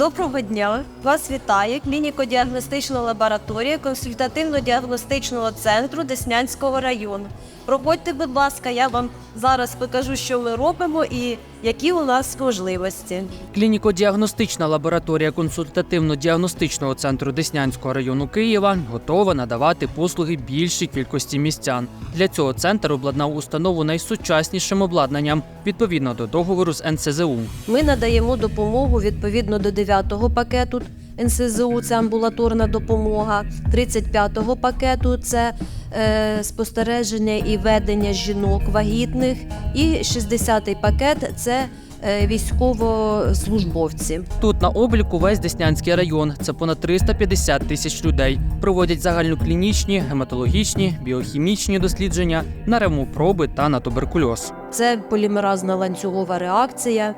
Доброго дня! Вас вітає клініко-діагностична лабораторія консультативно-діагностичного центру Деснянського району. Проходьте, будь ласка, я вам зараз покажу, що ми робимо і які у нас можливості. Клініко-діагностична лабораторія консультативно-діагностичного центру Деснянського району Києва готова надавати послуги більшій кількості містян. Для цього центр обладнав установу найсучаснішим обладнанням відповідно до договору з НСЗУ. Ми надаємо допомогу відповідно до 9-го пакету НСЗУ, це амбулаторна допомога, 35-го пакету це е, спостереження і ведення жінок вагітних, і 60-й пакет це е, військовослужбовці. Тут на обліку весь Деснянський район. Це понад 350 тисяч людей. Проводять загальноклінічні, гематологічні, біохімічні дослідження на ревмопроби та на туберкульоз. Це полімеразна ланцюгова реакція.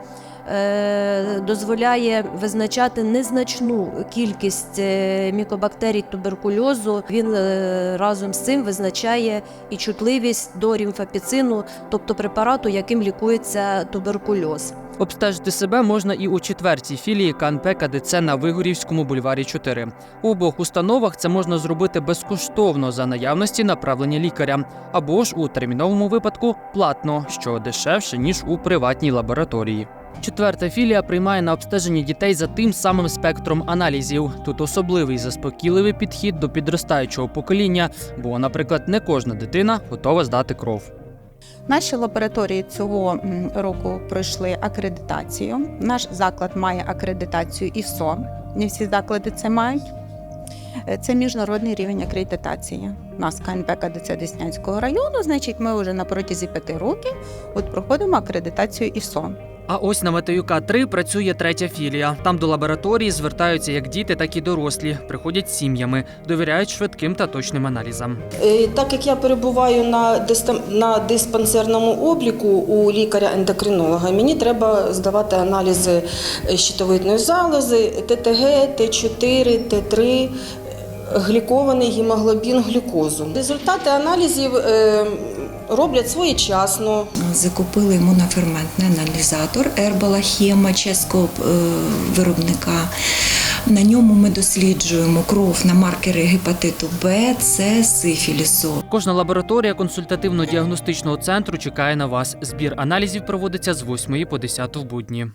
Е, Дозволяє визначати незначну кількість е, мікобактерій туберкульозу. Він е, разом з цим визначає і чутливість до рімфапіцину, тобто препарату, яким лікується туберкульоз. Обстежити себе можна і у четвертій філії КНП КДЦ на Вигорівському бульварі 4. У обох установах це можна зробити безкоштовно за наявності направлення лікаря, або ж у терміновому випадку платно, що дешевше ніж у приватній лабораторії. Четверта філія приймає на обстеження дітей за тим самим спектром аналізів. Тут особливий заспокійливий підхід до підростаючого покоління, бо, наприклад, не кожна дитина готова здати кров. Наші лабораторії цього року пройшли акредитацію. Наш заклад має акредитацію ІСО. Не всі заклади це мають. Е, Це міжнародний рівень акредитації. У нас КНП КДЦ Деснянського району. Значить, ми вже на протязі п'яти років от проходимо акредитацію ІСО. А ось на Матеюка 3 працює третя філія. Там до лабораторії звертаються як діти, так і дорослі. Приходять сім'ями, довіряють швидким та точним аналізам. Е, Так як я перебуваю на, на диспансерному обліку у лікаря-ендокринолога, мені треба здавати аналізи щитовидної залози, ТТГ, Т4, Т3, глікований гемоглобін глюкозу. Результати аналізів е, роблять своєчасно. Закупили імуноферментний аналізатор Ербала Хема чеського е, виробника. На ньому ми досліджуємо кров на маркери гепатиту Б, С, сифілісу. Кожна лабораторія консультативно-діагностичного центру чекає на вас. Збір аналізів проводиться з 8 по 10 в будні.